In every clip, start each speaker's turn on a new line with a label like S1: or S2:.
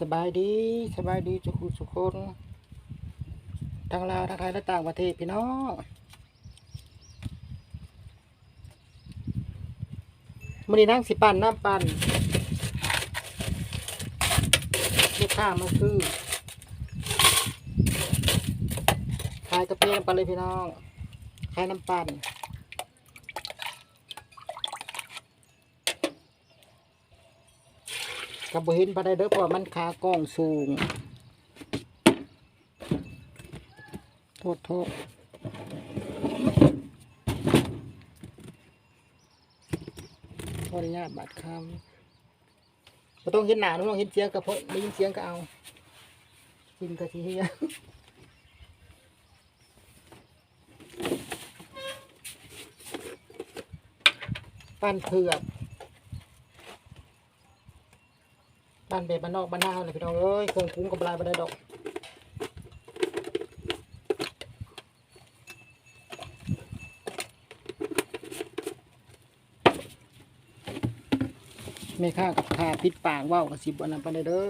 S1: สบายดีสบายดีทุกคนทุกคนทั้งลาวทั้งไทยและต่างประเทศพี่น้องมันนี้นั่งสิปั่นน้ำปั่นลูกค้ามาซื้อขายกระเพียน้ำปั่นเลยพี่น้องขายน้ำปั่น กับบ่เห็นปานใดเด้อเพราะมันขากล้องสูง โทษโทษขออนุญาตบาดคำบ่ต้องเห็นหน้าบ่ต้องเห็นเสียงก็เพราะได้ยินเสียงก็เอากินกะทิเฮียปั้นเผือก บ้านเบบบ้านนอกบ้านนาเลยพี่น้องเอ้ยเครื่องคุ้มกับลายบันไดดอกไม่ค่ากับค่าพิษปากว่าวกับสิบวันนั้นไปเลยเด้อ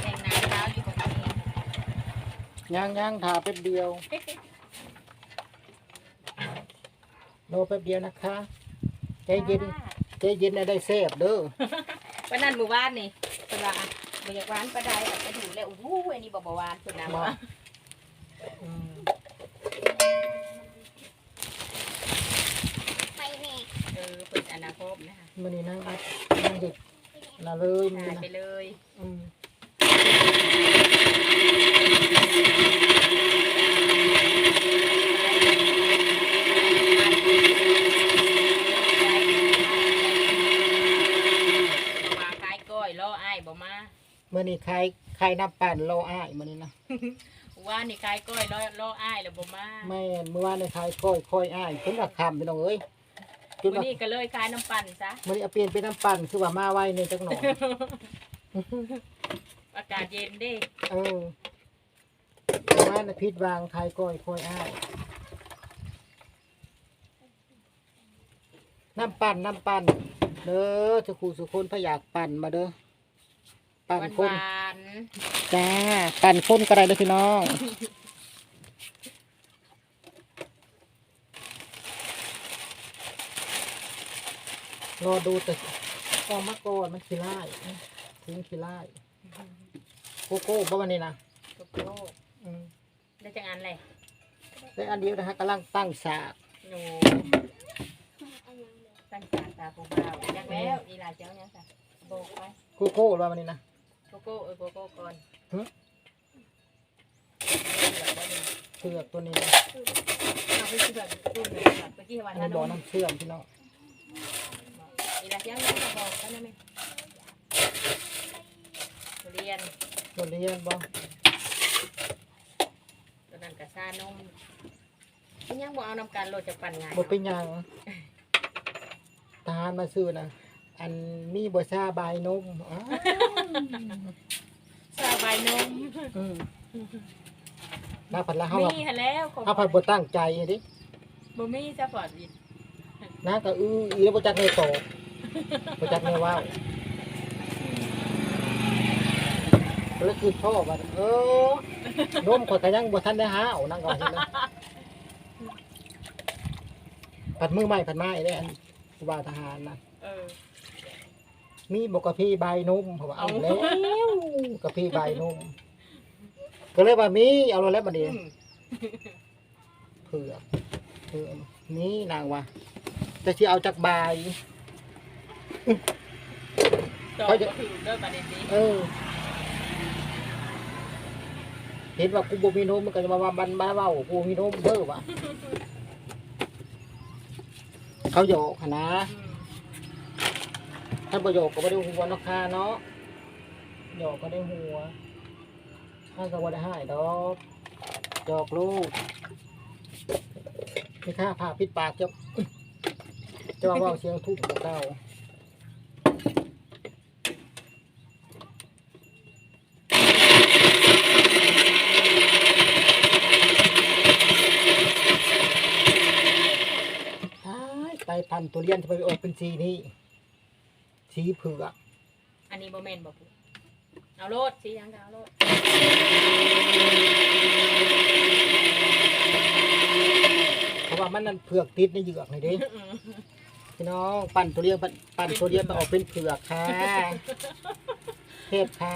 S2: แต่งหน้าเช้าอยู่กับเมีย
S1: ย่างย่างถาแป๊บเดียวโนแป๊บเดียวนะคะใจเย็นใจเย็นนะได้แซ่บเด้อ
S2: วันนั้นหมู่บ้านนี่เพิ่นว่าอะบ่อยากหวานปลาใดอะไปดูแล้วโอ้โหอันนี้บ่บ่หวานเพิ่นน่ะ
S1: บ่
S2: ว่า
S1: อืม
S2: เออเพิ่นอนาคตนะคะ
S1: มันนี่นั่งอัดนั่งเด็กน่ะเลยมัน
S2: ถ่าย
S1: นี่
S2: ไป
S1: นะ
S2: เลย
S1: อืม
S2: บ่ว่าขายก้อยรออ้ายบ่มา
S1: มื่อนี้ใครใครนับปั่นโลอ้ายมื่อนี้นะ
S2: ว่านี่ขายก้อยรอรออ้ายแล้วบ่มา
S1: แม่นเมื่อวานในใครค่อยค่อยอ้ายจนราคำพี่น้องเอ้ยจน
S2: วัน
S1: ว่า
S2: นี้ก็เลยขายน้ำปั่นซะ
S1: มื่อนี้เอาเปลี่ยนเป็นน้ำปั่นคือว่ามาไวในจักหน่อย
S2: อากาศเย็นเด้
S1: เออเมื่อ วานน่ะพิษวางใครค่อยค่อยอ้ายน้ำปั่นน้ำปั่นเด้อจะขู่สุคนพยากปั่นมาเด้อปั่น
S2: หวาน
S1: ค
S2: ห
S1: น
S2: วาน
S1: จ้าปั่นคนก็ได้เด้อพี่น้อง รอดูแต่กองมะกอนมันขี้ไล่ทิ้งขี้ไล่โกโก้บ่วันนี้นะ
S2: โกโก้
S1: อืม
S2: ได้จังอันเลย
S1: ได้อันเดียวนะฮะกำลังตั้งฉาก
S2: หนูตั้งตาตาปูเบาจักแล้วอีหลาเจ้ายังซะโบกไป
S1: โกโก้บ่วันนี้นะ
S2: โกโก้เออโกโก้ก่อน
S1: หึ
S2: เดี๋ยวบ่ได้
S1: เชือกตัวนี้นะ
S2: เอาไปซื้อแบบตู้เลยครับเมื่อกี้วัน
S1: อัน
S2: นั้
S1: นี้
S2: น
S1: บ่อน้ำเชื่อมพี่น้อง
S2: อีหลาเจ้ายังจะบอกกันได้ไหมทุเรียน
S1: ตัวเรียนบ่
S2: ตัว นั้นกระซ่านมมันยังบ่เอานำการโหลดจะปั่นไงาย
S1: บ่เป็นหยังทหารมาซื้อนะอันมีบ่ซาบายนมอ้าว
S2: ซาบายนม
S1: อืมน้าผัดละเฮา
S2: มีหั่นแล้วของ
S1: เฮาผัดบ่ตั้งใจเดิ
S2: บ่มีซะฟอดวิด
S1: น้าก็อื้ออีแล้วบ่จักแน่โตบ่จักแน่ว้าว แล้วคือชอบว่าเออนมข่อยก็ยังบ่ทันได้หาเอานั่งก่อนเห็นนะผัดมือใหม่ผัดไม้ได้อันครูบาทหารนะ
S2: เออ
S1: มีบอกกะพี่ใบนมเพราะว่าเอา
S2: เอา
S1: แล้วกะพี่ใบนมก็เลยว่ามีเอาแล้วบัดนี้
S2: อืม
S1: เผือกเผือกนี่นางว่าจะที่เอาจากใบาย
S2: ตอบ
S1: เขาจะ
S2: บ่ถูกเด้อประเด็นนี้
S1: เออ เห็นว่ากูบ่มีนมมันก็จะมาว่าบันมาเว้ากูมีนมเด้อวะเขาโยกนะ
S2: อืม
S1: ท่าประโยคก็ไม่ได้หัวนาะค่ะเนาะโยกก็ได้หัวท่านก็บ่ได้ให้ดอกจอกลูกไม่ค่าผ่าพิษปากเจ้าเจ้าว่าเสียงทุกข์กับเจ้า พันธุ์ตัวเลียนจะไปออกเป็นสีนี้สีเผือก
S2: อันนี้บ่แม่นบ่ปุ๊เอาโลดสิยังก็เอาโลด
S1: เพราะว่ามันนั่นเผือกติดในเหยือกนี่เด้
S2: อืม
S1: พี่น้องปั่นตัวเลียนปั่นปั่นตัวเลียนมาออกเป็นเผือกค่ะเทพค่ะ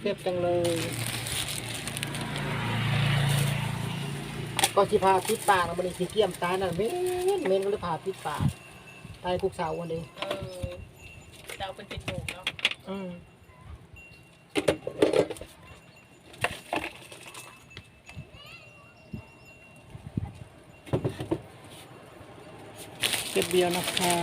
S1: เทพจังเลย ก็สิพาพิษปากมันนี่สิเกี่ยมตานั่นเม้นเม้นก็เลยพาพิษปากตายกุกเสาวันนี้
S2: เออจะเอาเป็นเป็นหมูเนาะ
S1: อืมเก็บเดียวนะคะ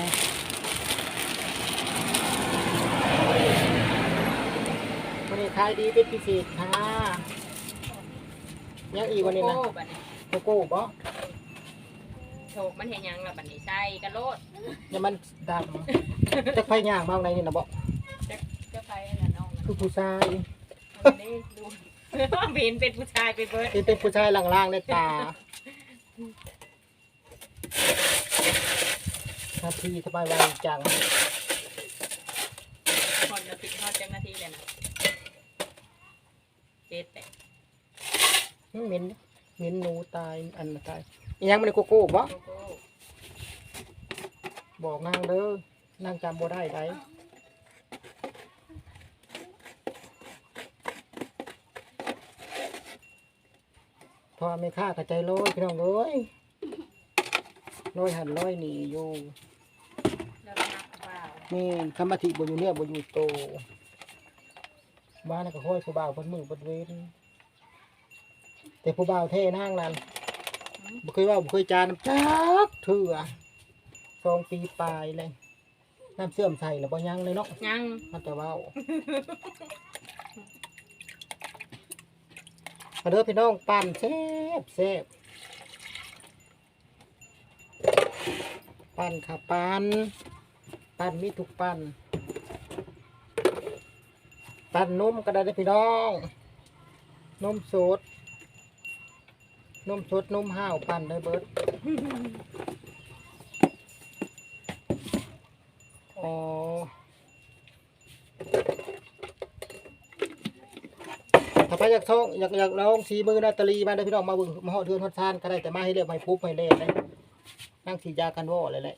S1: วันนี้ขายดีเป็นพิเศษค่ะยังอีกวันนี้นะ
S2: โอ้บัดนี้
S1: โกโก้บ่
S2: โถกมันเห็นหยังล่ะบัดนี้ใส่กระโลด
S1: ยังมันดำจะไฟย่างบ้างในนี่นะบ่
S2: จะไปอันนั้นน้อง
S1: คือผู้ชาย
S2: อันนี้ดูเห็นเป็นผู้ชายไปเบิด
S1: ที่เป็นผู้ชายล่างๆในตานาทีสบายไวจัง
S2: หอดนาทีหอดจังนาทีเลยนะเจ็ดแปด
S1: เหม็น เห็นหนูตายอันตายยังมันโกโก้บ่
S2: โกโก้
S1: บอกนางเด้อนางจำบ่ได้ไดพอไม่ค่ากระใจร้อยพี่น้องเอ้ยร้อยหันร้อยหนีอยู่
S2: นี่
S1: คำมธิบอยู่เนี่ยบอยู่โตบ้านก็ค่อยผู้บ่าวเพิ่นมือเพิ่นเว้น แต่ผู้บ่าวเท่นั่งนั่นบ่เคยเว่าบ่เคยจานำจักเถื่อสองปีปลายเลยน้ำเสื่อมใส่แล้วบ่ยังเลยเนาะ
S2: ยัง
S1: มันแต่เว้ามาเด้อพี่น้องปั่นแซ่บแซ่บปั่นค่ะปั่นปั่นมีทุกปั่นปั่นนมก็ได้เด้อพี่น้องนมสด นมสดนมห้าวปั่นได้เบิดอ๋อถ้าไปอยากท่องอยากอยากลองสีมือนาตาลีมาได้พี่น้องมาเบึงมาหอดเทือนหอดทานก็ได้แต่มาให้เรียกไม่พุบไม่เล่นเลยนั่งสียากันว่อเลยแหละ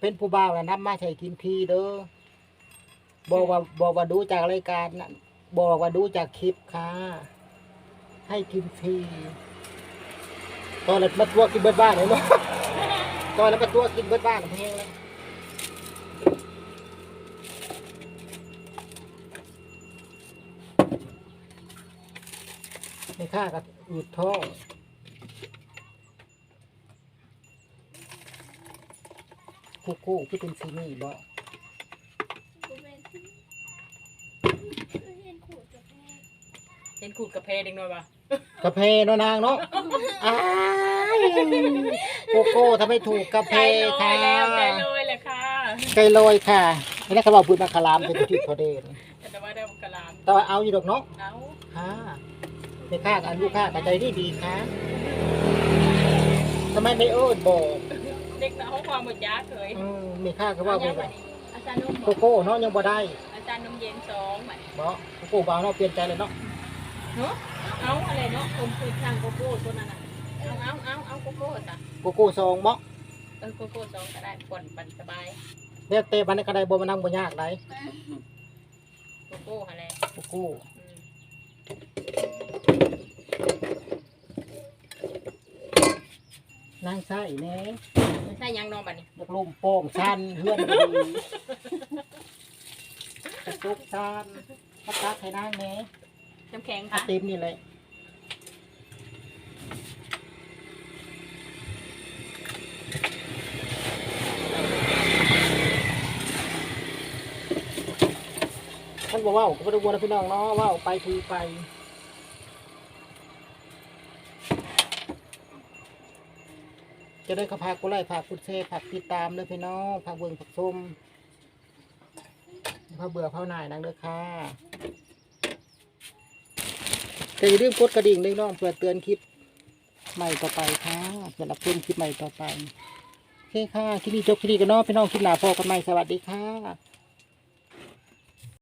S1: เป็นผู้บ่าวนะนับมาใช้กินพีเด้อบอกว่าบอกว่าดูจากรายการนั้นบอกว่าดูจากคลิปค่ะ ให้กินฟรีตอนนั้นมาตัวกินเบิดบ้านเลยเนาะตอนนั้นมาตัวกินเบิดบ้านเพลงเลยไม่ค่ากับอืดท้อง คุกคู่ที่เป็นซีนี่บ่
S2: เห็นขูดกระเพเด็กน้อยปะ
S1: กาแฟเนาะนางเนาะอ้ายโกโก้ทำให้ถูกกาแฟ
S2: ไก่ลอย
S1: ค่ะ
S2: แล้วไก่ลอยแหละค่ะ
S1: ไก่ลอยค่ะไม่ได้เขาบอกพูดมาคารามเป็นที่พอเดน
S2: แต่ว่าได้กระลาม
S1: แต่ว่าเอาอยู่ดอกเนาะ
S2: เอา
S1: ค่ะในค่ากับอันลูกค่ากับใจดีดีค่ะทำไมไม่เอิ้นบอก
S2: เด็กน้อย เขาความหมดยาเคย
S1: อืมมีค่าก็ว่า
S2: เอา
S1: เป็
S2: ยั
S1: น
S2: งบัดนี้อาจารย์นม
S1: โกโก้เนาะยังบ่ได้
S2: อาจารย์นมเย็นสองบัด
S1: เนาะโกโก้บ่าวเนาะเปลี่ยนใจเลยเนาะ
S2: เนาะเอาอะไรเนาะผมคือทางโกโก้ตัวนั้นน่ะเอาเอาเอาเอาโกโก้จ้ะ
S1: โกโก้ซองเมาะ
S2: เออโกโก้สองก็ได้ผ่อนปันสบาย
S1: เรียกเตะบันในกระไดบ่มานั่งบ่ยากได
S2: โกโก้อะไร
S1: โกโก้
S2: อืม
S1: นั่งใส่แหน่
S2: ไม่ใช่ยังนอนบัดนี้
S1: อยากลมโป่งชันเฮือนบ่ดีกระตุกชันพักตักให้นางแหน่
S2: น้ำแข็ง
S1: อา
S2: ค่ะ
S1: เต็มนี่เลยท่านบอกว่าก็ไม่ต้องกลัวนะพี่น้องเนาะว่าไปคือไป จะได้เขาพากกูไล่พากกุเซ่พากติดตามเลยพี่น้องพากเบิ่งผักส้มพากเบื่อเผาหน่ายนังเด้อค่ะแต่อย่าลืมกดกระดิ่งด้วยน้องเพื่อเตือนคลิปใหม่ต่อไปค่ะเพื่อรับชมคลิปใหม่ต่อไปโอเคค่ะคลิปนี้จบคลิปนี้กันเนาะพี่น้องคลิปหน้าพอกันใหม่สวัสดีค่ะ